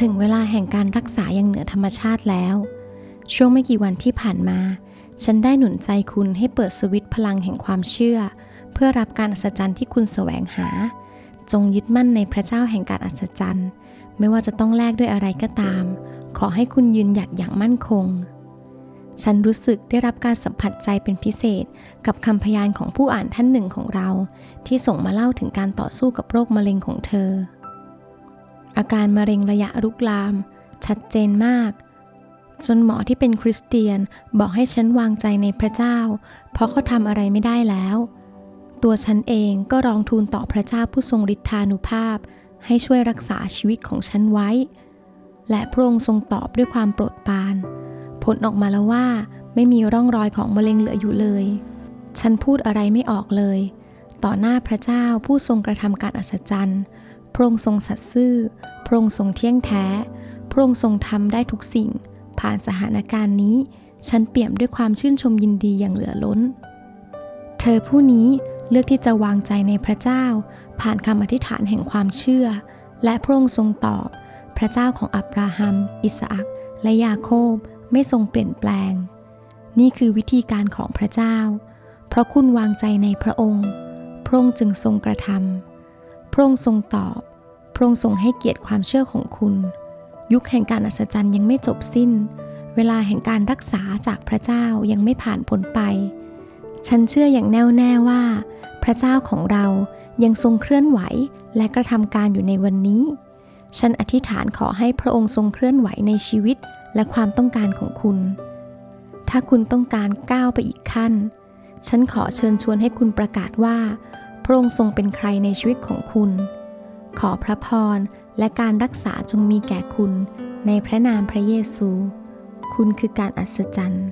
ถึงเวลาแห่งการรักษาอย่างเหนือธรรมชาติแล้ว ช่วงไม่กี่วันที่ผ่านมา ฉันได้หนุนใจคุณให้เปิดสวิตช์พลังแห่งความเชื่อ เพื่อรับการอัศจรรย์ที่คุณแสวงหา จงยึดมั่นในพระเจ้าแห่งการอัศจรรย์ ไม่ว่าจะต้องแลกด้วยอะไรก็ตาม ขอให้คุณยืนหยัดอย่างมั่นคง ฉันรู้สึกได้รับการสัมผัสใจเป็นพิเศษ กับคำพยานของผู้อ่านท่านหนึ่งของเรา ที่ส่งมาเล่าถึงการต่อสู้กับโรคมะเร็งของเธอ อาการมะเร็งระยะรุกลาม ชัดเจนมาก จนหมอที่เป็นคริสเตียนบอกให้ฉันวางใจในพระเจ้า เพราะเขาทำอะไรไม่ได้แล้ว ตัวฉันเองก็ร้องทูลต่อพระเจ้าผู้ทรงฤทธานุภาพ ให้ช่วยรักษาชีวิตของฉันไว้ และพระองค์ทรงตอบด้วยความโปรดปราน ผลออกมาแล้วว่าไม่มีร่องรอยของมะเร็งเหลืออยู่เลย ฉันพูดอะไรไม่ออกเลย ต่อหน้าพระเจ้าผู้ทรงกระทำการอัศจรรย์ พระองค์ทรงสัตย์ซื่อ พระองค์ทรงเที่ยงแท้ พระองค์ทรงทำได้ทุกสิ่ง ผ่านสถานการณ์นี้ ฉันเปี่ยมด้วยความชื่นชมยินดีอย่างเหลือล้น เธอผู้นี้เลือกที่จะวางใจในพระเจ้า ผ่านคำอธิษฐานแห่งความเชื่อ และพระองค์ทรงตอบ พระเจ้าของอับราฮัม อิสอักและยาโคบไม่ทรงเปลี่ยนแปลง นี่คือวิธีการของพระเจ้า เพราะคุณวางใจในพระองค์ พระองค์จึงทรงกระทำ พระองค์ทรงตอบ พระองค์ทรงให้เกียรติความเชื่อของคุณ ยุคแห่งการอัศจรรย์ยังไม่จบสิ้น เวลาแห่งการรักษาจากพระเจ้ายังไม่ผ่านพ้นไป ฉันเชื่ออย่างแน่วแน่ว่า พระเจ้าของเรายังทรงเคลื่อนไหวและกระทำการอยู่ในวันนี้ ฉันอธิษฐานขอให้พระองค์ทรงเคลื่อนไหวในชีวิตและความต้องการของคุณ ถ้าคุณต้องการก้าวไปอีกขั้น ฉันขอเชิญชวนให้คุณประกาศว่า พระองค์ทรงเป็นใครในชีวิตของคุณ ขอพระพรและการรักษาจงมีแก่คุณในพระนามพระเยซู คุณคือการอัศจรรย์